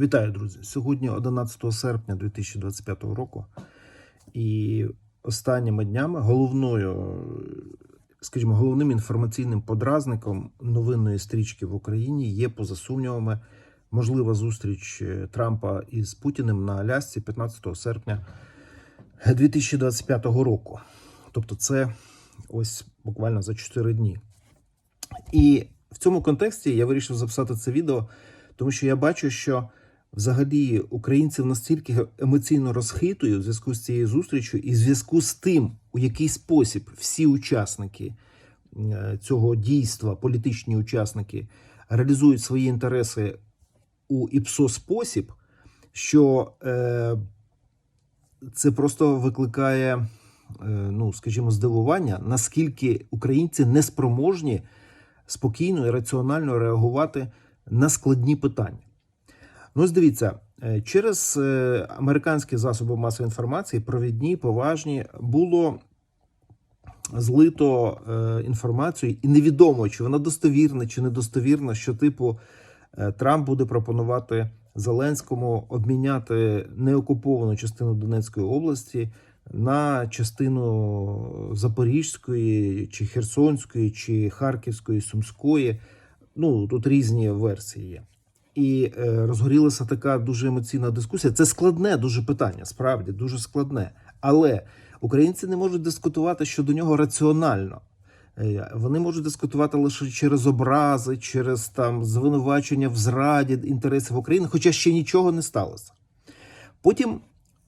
Вітаю, друзі! Сьогодні 11 серпня 2025 року, і останніми днями головною, скажімо, головним інформаційним подразником новинної стрічки в Україні є, поза сумнівами, можлива зустріч е, Трампа із Путіним на Алясці 15 серпня 2025 року. Тобто, це ось буквально за 4 дні. І в цьому контексті я вирішив записати це відео, тому що я бачу, що взагалі українців настільки емоційно розхитують в зв'язку з цією зустрічю, і в зв'язку з тим, у який спосіб всі учасники е, цього дійства, політичні учасники, реалізують свої інтереси у ІПСО спосіб, що е, це просто викликає, е, ну скажімо, здивування, наскільки українці неспроможні спокійно і раціонально реагувати на складні питання. Ну, дивіться, е, через е, американські засоби масової інформації, провідні, поважні, було злито е, інформацію, і невідомо, чи вона достовірна, чи недостовірна, що типу Трамп буде пропонувати Зеленському обміняти неокуповану частину Донецької області на частину Запорізької, чи Херсонської, чи Харківської, Сумської. Ну тут різні версії є. І е, розгорілася така дуже емоційна дискусія. Це складне дуже питання, справді дуже складне. Але українці не можуть дискутувати щодо нього раціонально. Е, Вони можуть дискутувати лише через образи, через там звинувачення в зраді інтересів України, хоча ще нічого не сталося. Потім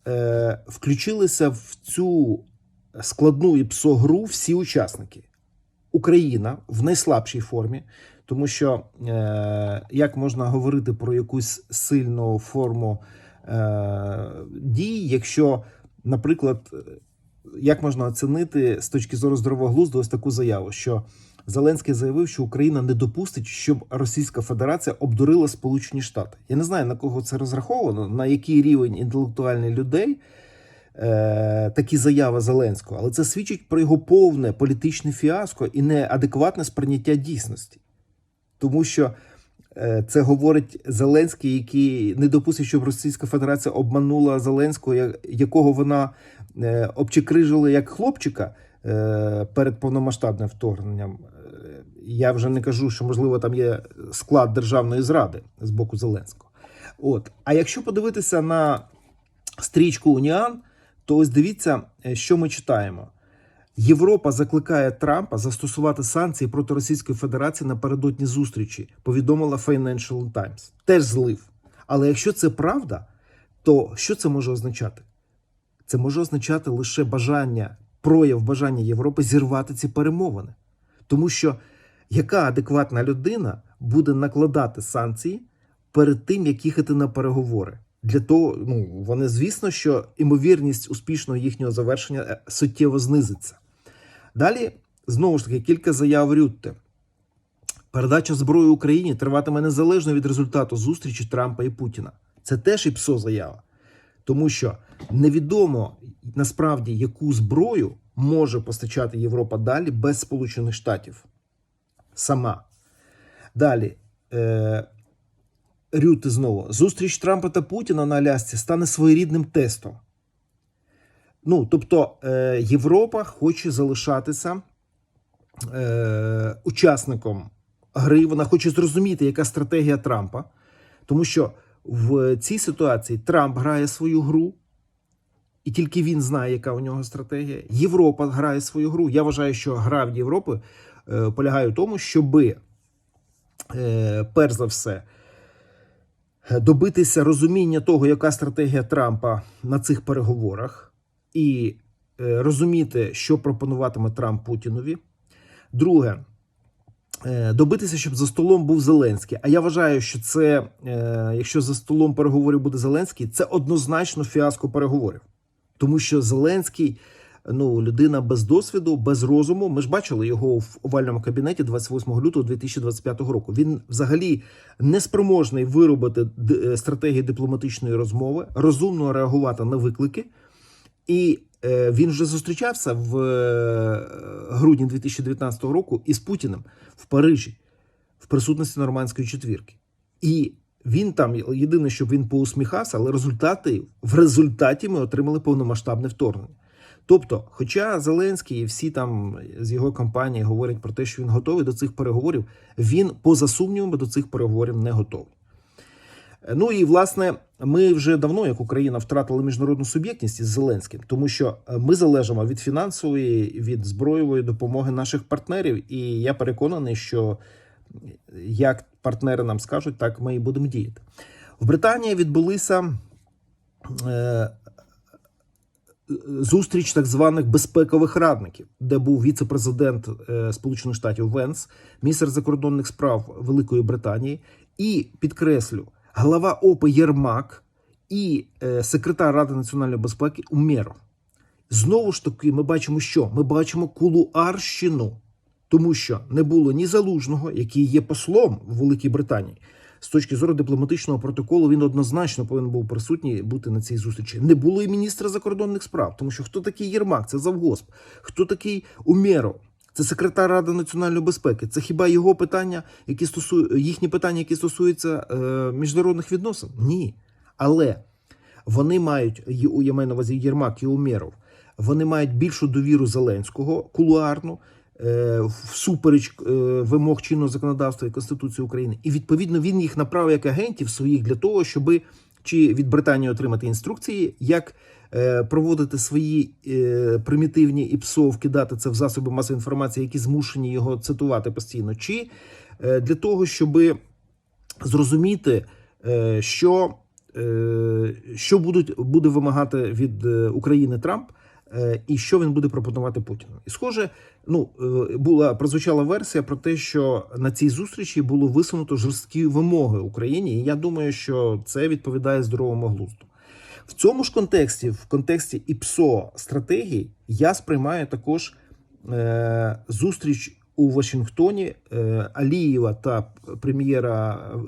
е, включилися в цю складну і псогру всі учасники. Україна в найслабшій формі, тому що е, як можна говорити про якусь сильну форму е, дій, якщо, наприклад, як можна оцінити з точки зору здорового глузду ось таку заяву, що Зеленський заявив, що Україна не допустить, щоб Російська Федерація обдурила Сполучені Штати. Я не знаю на кого це розраховано, на який рівень інтелектуальних людей е, такі заяви Зеленського, але це свідчить про його повне політичне фіаско і неадекватне сприйняття дійсності. Тому що е, це говорить Зеленський, який не допустить, щоб Російська Федерація обманула Зеленського, якого вона е, обчекрижила як хлопчика е, перед повномасштабним вторгненням. Я вже не кажу, що можливо там є склад державної зради з боку Зеленського. От, а якщо подивитися на стрічку Уніан, то ось дивіться, що ми читаємо. Європа закликає Трампа застосувати санкції проти Російської Федерації напередодні зустрічі, повідомила Financial Times. Теж злив. Але якщо це правда, то що це може означати? Це може означати лише бажання, прояв бажання Європи зірвати ці перемовини. Тому що яка адекватна людина буде накладати санкції перед тим, як їхати на переговори? Для того, ну вони звісно, що імовірність успішного їхнього завершення е, суттєво знизиться. Далі знову ж таки кілька заяв Рютте. Передача зброї Україні триватиме незалежно від результату зустрічі Трампа і Путіна. Це теж і ПСО заява. Тому що невідомо насправді, яку зброю може постачати Європа далі без Сполучених Штатів. Сама. Далі. Е, Рюти знову. Зустріч Трампа та Путіна на Алясці стане своєрідним тестом. Ну, тобто, е, Європа хоче залишатися е, учасником гри. Вона хоче зрозуміти, яка стратегія Трампа. Тому що в цій ситуації Трамп грає свою гру, і тільки він знає, яка у нього стратегія. Європа грає свою гру. Я вважаю, що гра в Європи е, полягає в тому, щоби, е, перш за все, добитися розуміння того, яка стратегія Трампа на цих переговорах, і е, розуміти, що пропонуватиме Трамп Путінові. Друге, е, добитися, щоб за столом був Зеленський. А я вважаю, що це, е, якщо за столом переговорів буде Зеленський, це однозначно фіаско переговорів. Тому що Зеленський, ну, людина без досвіду, без розуму. Ми ж бачили його в овальному кабінеті 28 лютого 2025 року. Він взагалі неспроможний виробити д- е, стратегії дипломатичної розмови, розумно реагувати на виклики. І е, він вже зустрічався в е, грудні 2019 року із Путіним в Парижі в присутності нормандської четвірки. І він там єдине, щоб він поусміхався, але результати в результаті ми отримали повномасштабне вторгнення. Тобто, хоча Зеленський і всі там з його компанії говорять про те, що він готовий до цих переговорів, він поза сумнівами до цих переговорів не готовий. Ну і власне, ми вже давно, як Україна, втратили міжнародну суб'єктність із Зеленським, тому що е, ми залежимо від фінансової, від збройової допомоги наших партнерів. І я переконаний, що як партнери нам скажуть, так ми і будемо діяти. В Британії відбулися е, зустріч так званих безпекових радників, де був віце-президент е, Сполучених Штатів Венс, міністр закордонних справ Великої Британії, і підкреслю, глава ОП Єрмак і е, секретар Ради національної безпеки Умєров. Знову ж таки, ми бачимо, що ми бачимо кулуарщину, тому що не було ні залужного, який є послом в Великій Британії. З точки зору дипломатичного протоколу він однозначно повинен був присутній бути на цій зустрічі. Не було і міністра закордонних справ, тому що хто такий Єрмак? Це завгосп, хто такий Умєров? Це секретар Ради національної безпеки. Це хіба його питання, які стосуються їхні питання, які стосуються е, міжнародних відносин? Ні. Але вони мають я маю Єрмак і Умєров. Вони мають більшу довіру Зеленського кулуарну е, всупереч е, вимог чинного законодавства і Конституції України. І відповідно він їх направив як агентів своїх для того, щоби чи від Британії отримати інструкції, як проводити свої е, примітивні і ПСО, вкидати це в засоби масової інформації, які змушені його цитувати постійно, чи е, для того, щоби зрозуміти, е, що, е, що будуть, буде вимагати від е, України Трамп. е, І що він буде пропонувати Путіну? І схоже, ну е, була прозвучала версія про те, що на цій зустрічі було висунуто жорсткі вимоги Україні. І я думаю, що це відповідає здоровому глузду. В цьому ж контексті, в контексті ІПСО стратегії, я сприймаю також е, зустріч у Вашингтоні е, Алієва та прем'єра е,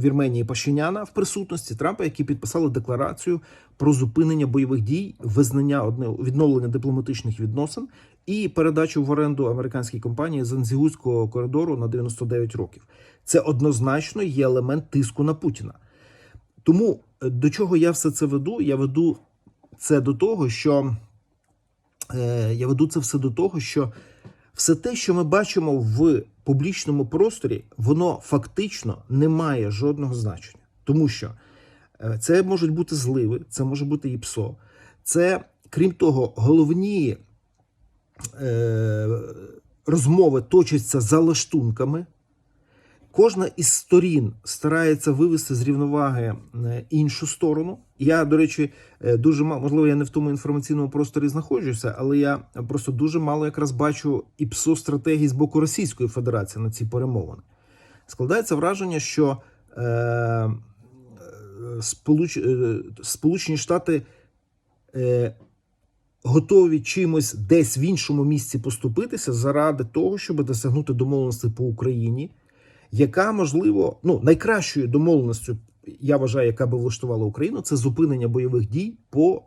Вірменії Пашиняна в присутності Трампа, які підписали декларацію про зупинення бойових дій, визнання одне відновлення дипломатичних відносин і передачу в оренду американській компанії Занзігузького коридору на 99 років. Це однозначно є елемент тиску на Путіна. Тому е, до чого я все це веду? Я веду це до того, що е, я веду це все до того, що все те, що ми бачимо в публічному просторі, воно фактично не має жодного значення, тому що е, це можуть бути зливи, це може бути і ПСО. Це, крім того, головні е, розмови точаться за лаштунками. Кожна із сторін старається вивести з рівноваги е, іншу сторону. Я, до речі, е, дуже мало, можливо, я не в тому інформаційному просторі знаходжуся, але я просто дуже мало якраз бачу і псо стратегії з боку Російської Федерації на ці перемовини. Складається враження, що е, е, Сполуч, Сполучені Штати е, готові чимось десь в іншому місці поступитися заради того, щоб досягнути домовленості по Україні яка можливо ну найкращою домовленістю, я вважаю, яка би влаштувала Україну, це зупинення бойових дій по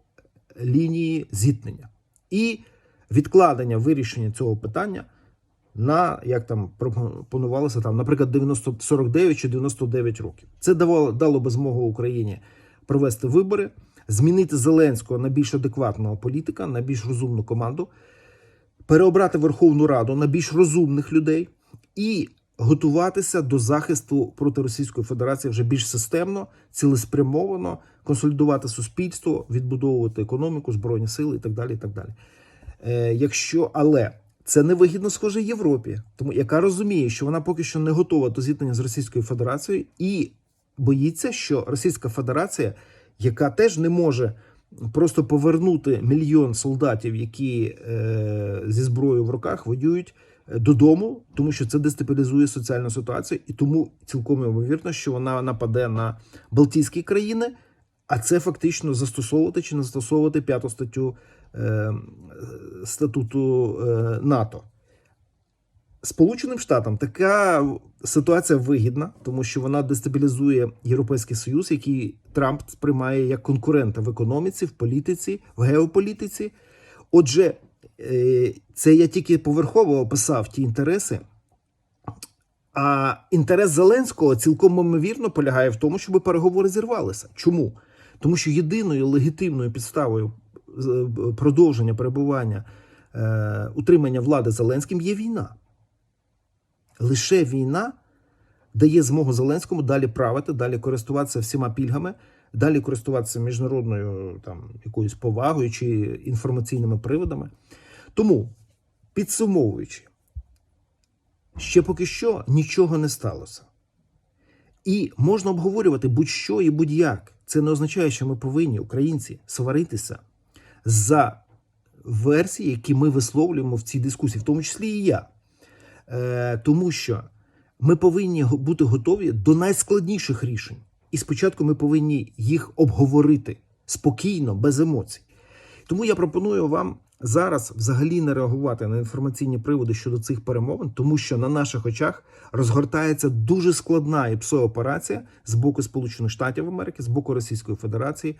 лінії зіткнення і відкладення вирішення цього питання на як там пропонувалося там, наприклад, 90, 49 чи 99 років. Це давало дало би змогу Україні провести вибори, змінити Зеленського на більш адекватного політика, на більш розумну команду, переобрати Верховну Раду на більш розумних людей і готуватися до захисту проти Російської Федерації вже більш системно, цілеспрямовано, консолідувати суспільство, відбудовувати економіку, збройні сили і так далі. І так далі. Е, Якщо але це невигідно схоже Європі, тому яка розуміє, що вона поки що не готова до зіткнення з Російською Федерацією, і боїться, що Російська Федерація, яка теж не може просто повернути мільйон солдатів, які е, зі зброєю в руках воюють додому, тому що це дестабілізує соціальну ситуацію, і тому цілком ймовірно, що вона нападе на Балтійські країни, а це фактично застосовувати чи не застосовувати п'яту статтю е, статуту е, НАТО. Сполученим Штатам така ситуація вигідна, тому що вона дестабілізує Європейський Союз, який Трамп сприймає як конкурента в економіці, в політиці, в геополітиці. Отже, це я тільки поверхово описав ті інтереси, А інтерес Зеленського цілком ймовірно полягає в тому, щоб переговори зірвалися. Чому? Тому що єдиною легітимною підставою е, продовження перебування е, утримання влади Зеленським є війна. Лише війна дає змогу Зеленському далі правити, далі користуватися всіма пільгами, далі користуватися міжнародною там якоюсь повагою чи інформаційними приводами. Тому, підсумовуючи, ще поки що нічого не сталося. І можна обговорювати будь-що і будь-як. Це не означає, що ми повинні, українці, сваритися за версії, які ми висловлюємо в цій дискусії, в тому числі і я. Е, тому що ми повинні бути готові до найскладніших рішень. І спочатку ми повинні їх обговорити спокійно, без емоцій. Тому я пропоную вам зараз взагалі не реагувати на інформаційні приводи щодо цих перемовин, тому що на наших очах розгортається дуже складна ІПСО операція з боку Сполучених Штатів Америки, з боку Російської Федерації.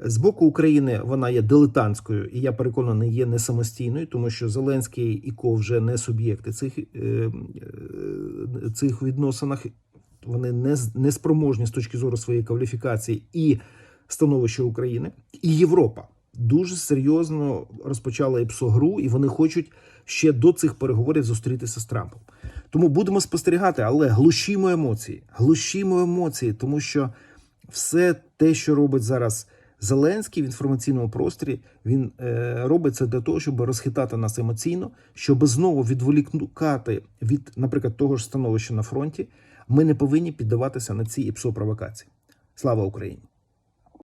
З боку України вона є дилетантською, і я переконаний, є не самостійною, тому що Зеленський і Ко вже не суб'єкти цих, е, е, цих відносинах. Вони не, не спроможні з точки зору своєї кваліфікації і становища України, і Європа дуже серйозно розпочала ІПСО гру, і вони хочуть ще до цих переговорів зустрітися з Трампом. Тому будемо спостерігати, але глушімо емоції, глушімо емоції, тому що все те, що робить зараз Зеленський в інформаційному просторі, він е, робить це для того, щоб розхитати нас емоційно, щоб знову відволікати від, наприклад, того ж становища на фронті. Ми не повинні піддаватися на ці ІПСО провокації. Слава Україні!